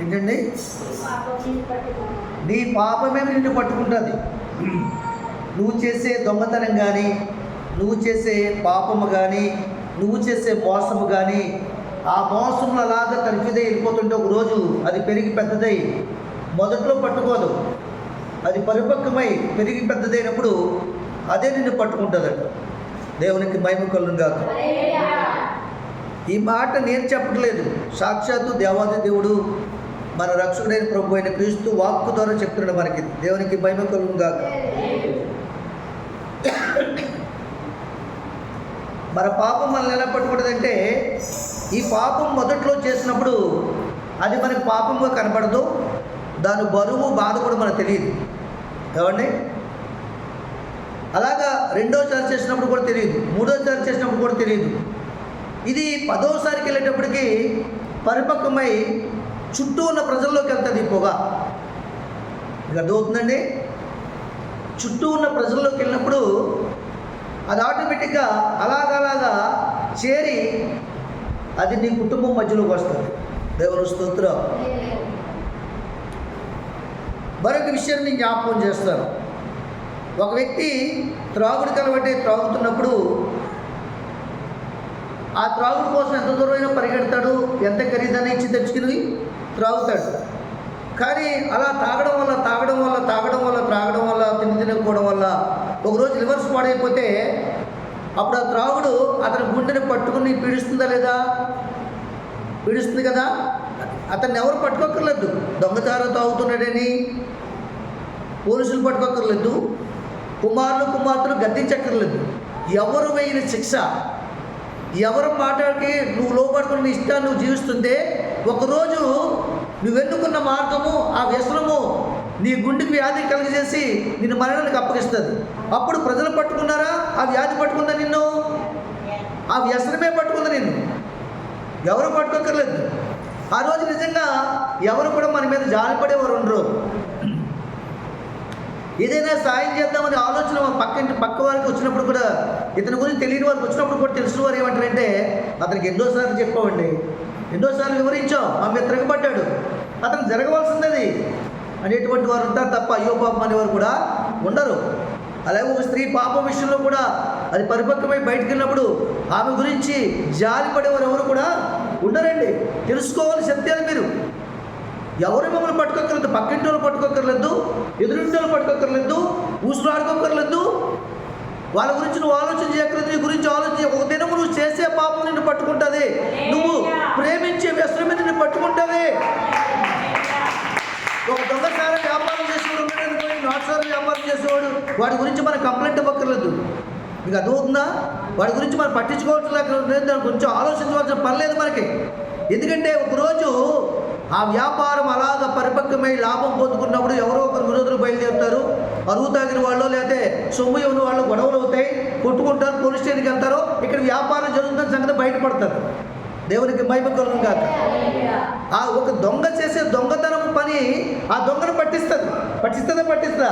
ఏంటండి? నీ పాపమే నిన్ను పట్టుకుంటుంది. నువ్వు చేసే దొంగతనం కానీ నువ్వు చేసే పాపము కానీ నువ్వు చేసే మోసము కానీ ఆ మోసంలో అలాగా తరిచిదే వెళ్ళిపోతుంటే ఒక రోజు అది పెరిగి పెద్దదై మొదట్లో పట్టుకోదు. అది పరిపక్వమై పెరిగి పెద్దదైనప్పుడు అదే నిన్ను పట్టుకుంటుందట. దేవునికి మహిమ కలుగును ఈ మాట నేను చెప్పట్లేదు. సాక్షాత్తు దేవాది దేవుడు మన రక్షకుడైన ప్రభు అయిన క్రీస్తు వాక్కు ద్వారా చెప్తున్నాడు మనకి దేవునికి భయం కలుగును మన పాపం మనల్ని ఎలా పట్టుకుంటుందంటే ఈ పాపం మొదట్లో చేసినప్పుడు అది మనకి పాపంగా కనపడదు దాని బరువు బాధ కూడా మనకు తెలియదు. ఏమండి? అలాగా రెండోసారి చేసినప్పుడు కూడా తెలియదు మూడోసారి చేసినప్పుడు కూడా తెలియదు. ఇది పదోసారికి వెళ్ళేటప్పటికి పరిపక్వమై చుట్టూ ఉన్న ప్రజల్లోకి వెళ్తుంది ఈ పొగ. ఇది అర్థమవుతుందండి? చుట్టూ ఉన్న ప్రజల్లోకి వెళ్ళినప్పుడు అది ఆటోమేటిక్గా అలాగలాగా చేరి అది నీ కుటుంబం మధ్యలోకి వస్తుంది. దేవుని స్తోత్రం. మరొక విషయాన్ని నేను జ్ఞాపకం చేస్తాను. ఒక వ్యక్తి త్రాగుడు కలబట్టి త్రాగుతున్నప్పుడు ఆ త్రాగుడు కోసం ఎంత దూరమైనా పరిగెడతాడు ఎంత ఖరీదైనా ఇచ్చి తెచ్చుకుని త్రాగుతాడు. కానీ అలా తాగడం వల్ల తాగడం వల్ల తాగడం వల్ల త్రాగడం వల్ల తిని తినకపోవడం వల్ల ఒకరోజు లివర్స్ పాడైపోతే అప్పుడు ఆ త్రాగుడు అతని గుండెని పట్టుకుని పీడిస్తుందా లేదా? పీడిస్తుంది కదా? అతన్ని ఎవరు పట్టుకోక్కర్లేదు. దొంగచారం తాగుతున్నాడని పోలీసులు పట్టుకోక్కర్లేదు. కుమారులు కుమార్తెలు గద్దించక్కర్లేదు. ఎవరు వేయని శిక్ష? ఎవరు మాట్లాడికి నువ్వు లోపడుకుని ఇష్టాన్ని నువ్వు జీవిస్తుంటే ఒకరోజు నువ్వు ఎన్నుకున్న మార్గము ఆ వ్యసనము నీ గుండెకి వ్యాధి కలిగజేసి నిన్ను మరణానికి అప్పగిస్తుంది. అప్పుడు ప్రజలు పట్టుకున్నారా? ఆ వ్యాధి పట్టుకుందా నిన్ను? ఆ వ్యసనమే పట్టుకుంది నిన్ను? ఎవరు పట్టుకోక్కర్లేదు. ఆ రోజు నిజంగా ఎవరు కూడా మన మీద జాలిపడేవారు ఉండరు. ఏదైనా సాయం చేద్దామని ఆలోచన పక్కింటి పక్క పక్క వారికి వచ్చినప్పుడు కూడా ఇతని గురించి తెలియని వారికి వచ్చినప్పుడు కూడా తెలిసిన వారు ఏమంటారంటే అతనికి ఎన్నోసార్లు చెప్పామండి. ఎన్నోసార్లు వివరించాం. మా మీద తిరగబడ్డాడు. అతను జరగవలసింది అది అనేటువంటి వారు ఉంటారు తప్ప అయ్యో పాపం అనేవారు కూడా ఉండరు. అలాగే ఒక స్త్రీ పాపం విషయంలో కూడా అది పరిపక్వమై బయటకు వెళ్ళినప్పుడు ఆమె గురించి జాలి పడేవారు ఎవరు కూడా ఉండరండి. తెలుసుకోవాలి సత్యాలు మీరు. ఎవరు మిమ్మల్ని పట్టుకోక్కర్లేదు పక్కింటి వాళ్ళు పట్టుకోక్కర్లేదు ఎదురింటి వాళ్ళు పట్టుకోక్కర్లేదు ఊసులు ఆడుకోక్కర్లేదు వాళ్ళ గురించి నువ్వు ఆలోచన చేయక్కర్లేదు నీ గురించి ఆలోచన ఒక దినము నువ్వు చేసే పాపం నిన్ను పట్టుకుంటుంది నువ్వు ప్రేమించే వ్యసనం మీద నిన్ను పట్టుకుంటుంది ఒక దొంగసార వ్యాపారం చేసేవాడు ఉన్నాడనుకోండి నాటుసార వ్యాపారం చేసేవాడు వాడి గురించి మనం కంప్లైంట్ ఇవ్వక్కర్లేదు. మీకు అర్థమవుతుందా? వాడి గురించి మనం పట్టించుకోవచ్చు లేకపోతే దాని గురించి ఆలోచించవలసిన పని లేదు మనకి. ఎందుకంటే ఒకరోజు ఆ వ్యాపారం అలాగ పరిపక్వమై లాభం పొందుకున్నప్పుడు ఎవరో ఒకరు విరోధులు బయలుదేరుతారు. అరువు తాగిన వాళ్ళు లేకపోతే సొమ్ము ఇవ్వని వాళ్ళు గొడవలు అవుతాయి. కొట్టుకుంటారు పోలీస్ స్టేషన్కి వెళ్తారు. ఇక్కడ వ్యాపారం జరుగుతున్న సంగతి బయటపడతారు. దేవునికి మహిమ కలుగును కాక ఆ ఒక దొంగ చేసే దొంగతనం పని ఆ దొంగను పట్టిస్తుంది. పట్టిస్తుందా పట్టిస్తుందా?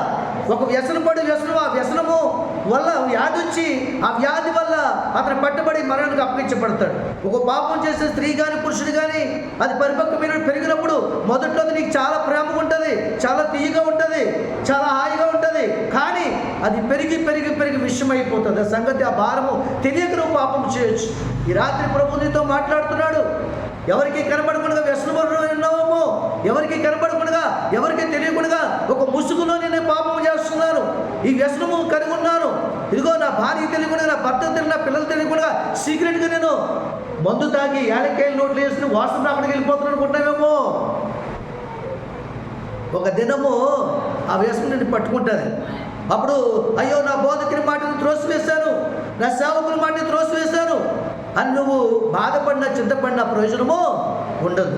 ఒక వ్యసనం పడి వ్యసనం ఆ వ్యసనము వల్ల వ్యాధి వచ్చి ఆ వ్యాధి వల్ల అతను పట్టుబడి మరణానికి అప్పగించబడతాడు. ఒక పాపం చేసే స్త్రీ కానీ పురుషుడు కానీ అది పరిపక్వమైన పెరిగినప్పుడు మొదట్లో నీకు చాలా ప్రేమగా ఉంటుంది చాలా తీయగా ఉంటుంది చాలా హాయిగా ఉంటుంది. కానీ అది పెరిగి పెరిగి పెరిగి విషమైపోతుంది. ఆ సంగతి ఆ భారము తెలియక నువ్వు పాపం చేయొచ్చు. ఈ రాత్రి ప్రభు నీతో మాట్లాడుతున్నాడు. ఎవరికి కనబడకుండా వ్యసనములు ఉన్నామో ఎవరికి కనబడకుండా ఎవరికి తెలియకుండా ఒక ముసుగులో నేను పాపం చేస్తున్నాను. ఈ వ్యసనము కలిగి ఉన్నాను. ఇదిగో నా భార్య తెలియకుండా నా భర్త తెలియదు నా పిల్లలు తెలియకుండా సీక్రెట్గా నేను మందు తాగి ఏడకాయలు నోట్లు వేసుకుని వాసన రాకుండా వెళ్ళిపోతున్నాను అనుకుంటామేమో ఒక దినము ఆ వ్యసనం నేను పట్టుకుంటుంది. అప్పుడు అయ్యో నా బోధకుని మాటను త్రోసివేశాను. నా సేవకుని మాటని త్రోసివేశాను. అని నువ్వు బాధపడిన చింతపడిన ప్రయోజనము ఉండదు.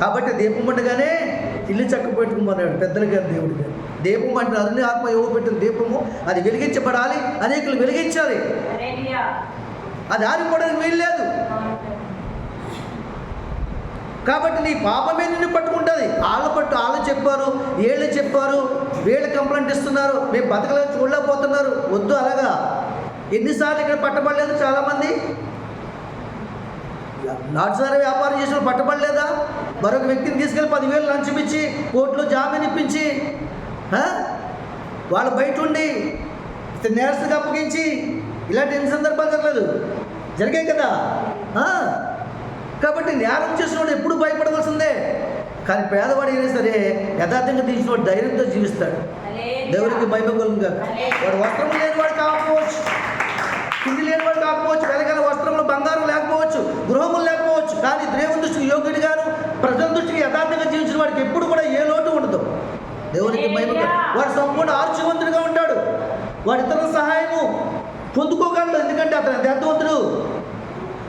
కాబట్టి దీపం ఉండగానే ఇల్లు చక్క పెట్టుకున్నాడు పెద్దలు గారు దేవుడి గారు దీపం అంటే అరుణి ఆత్మ యోగ పెట్టిన దీపము? అది వెలిగించబడాలి అనేకులు వెలిగించాలి. అది ఆరిపోవడానికి వీలు లేదు కాబట్టి నీ పాపమే నిన్ను పట్టుకుంటుంది. వాళ్ళు పట్టు వాళ్ళు చెప్పారు వీళ్ళు చెప్పారు వీళ్ళు కంప్లైంట్ ఇస్తున్నారు మేము బతకలేదు చూడలేకపోతున్నారు. వద్దు అలాగా. ఎన్నిసార్లు ఇక్కడ పట్టబడలేదు చాలామంది? నాటుసారి వ్యాపారం చేసిన పట్టబడలేదా? మరొక వ్యక్తిని తీసుకెళ్ళి పదివేలు లంచం ఇచ్చి కోర్టులో జామీన్ ఇప్పించి వాళ్ళు బయట ఉండి నేరస్తుగా అప్పగించి ఇలాంటి ఎన్ని సందర్భాలు జరగలేదు? జరిగాయి కదా? కాబట్టి నేరం చేసినవాడు ఎప్పుడు భయపడవలసిందే. కానీ పేదవాడు అయినా సరే యథార్థంగా తీసినవాడు ధైర్యంతో జీవిస్తాడు. దేవునికి భయపడగలుగుగా వాడు వస్త్రం లేనివాడు కాకపోవచ్చు. తిండి లేనివాడు కాకపోవచ్చు. వెనకాల వస్త్రంలో బంగారం లేకపోవచ్చు. గృహములు లేకపోవచ్చు. కానీ దేవుని దృష్టికి యోగ్యుడిగాను ప్రజల దృష్టికి యథార్థంగా జీవించిన వాడికి ఎప్పుడు కూడా ఏ లోటు ఉండదు. దేవునికి మహిమ వాడు సంపూర్ణ ఆర్చవంతుడిగా ఉంటాడు. వాడి ఇతరుల సహాయము పొందుకోగలడు. ఎందుకంటే అతను యథార్థవంతుడు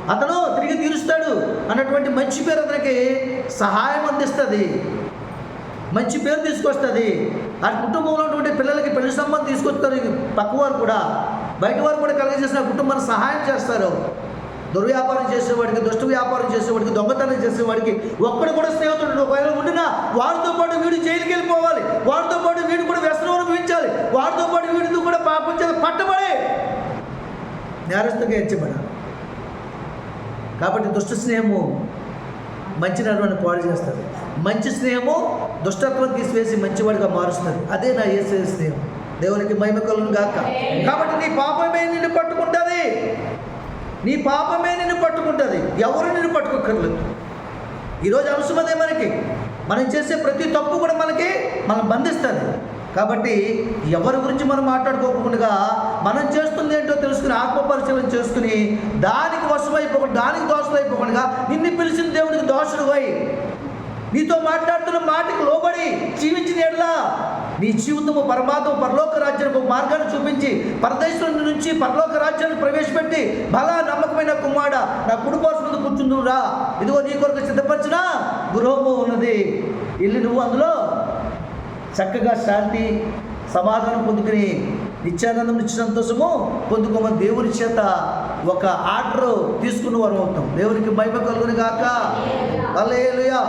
అతను తిరిగి తీరుస్తాడు అన్నటువంటి మంచి పేరు అతనికి సహాయం అందిస్తుంది. మంచి పేరు తీసుకొస్తుంది. ఆ కుటుంబంలో ఉన్నటువంటి పిల్లలకి పెళ్ళి సంబంధం తీసుకొస్తారు ఈ పక్కవారు కూడా. బయట వారు కూడా కలిగజేసిన కుటుంబానికి సహాయం చేస్తారు. దుర్వ్యాపారం చేసేవాడికి దుష్ట వ్యాపారం చేసేవాడికి దొంగతనం చేసేవాడికి ఒక్కడు కూడా స్నేహితుడు ఒకవేళ ఉండినా వారితో పాటు వీడు జైలుకి వెళ్ళిపోవాలి. వారితో పాటు వీడు కూడా వ్యసనం అనుభవించాలి. వారితో పాటు వీడితో కూడా పాపం చేత పట్టబడే! నేరస్తుగా ఎంచబడాలి. కాబట్టి దుష్ట స్నేహము మంచి నడవని పాడు చేస్తుంది. మంచి స్నేహము దుష్టత్వం తీసివేసి మంచివాడిగా మారుస్తుంది. అదే నా ఏసే స్నేహం. దేవునికి మహిమ గాక. కాబట్టి నీ పాపమే నిన్ను పట్టుకుంటుంది. నీ పాపమే నిన్ను పట్టుకుంటుంది. ఎవరు నిన్ను పట్టుకోకర్లేదు ఈరోజు అంశం అదే మనకి. మనం చేసే ప్రతి తప్పు కూడా మనకి మనం బంధిస్తుంది. కాబట్టి ఎవరి గురించి మనం మాట్లాడుకోకుండా మనం చేస్తుంది ఏంటో తెలుసుకుని ఆత్మపరిశీలన చేసుకుని దానికి వశమైపోకుండా దానికి దోషమైపోకుండా అయిపోకుండా నిన్ను పిలిచిన దేవుడికి దోషుడు పోయి నీతో మాట్లాడుతున్న మాటకి లోబడి జీవించిన ఎడలా నీ జీవితము పరమాత్మ పరలోక రాజ్యానికి ఒక మార్గాన్ని చూపించి పరదేశం నుంచి పరలోక రాజ్యాన్ని ప్రవేశపెట్టి బలా నమ్మకమైన కుమార నా కుటుంబాల ముందు కూర్చుందురా ఇదిగో నీ కొరకు సిద్ధపరిచిన గృహము ఉన్నది. ఇల్లు నువ్వు అందులో చక్కగా శాంతి సమాధానం పొందుకుని నిత్యానందం నిత్య సంతోషము పొందుకోమని దేవుని చేత ఒక ఆర్డర్ తీసుకున్న వారు అవుతాం. దేవునికి మహిమ కలుగుని గాక అలేలుయా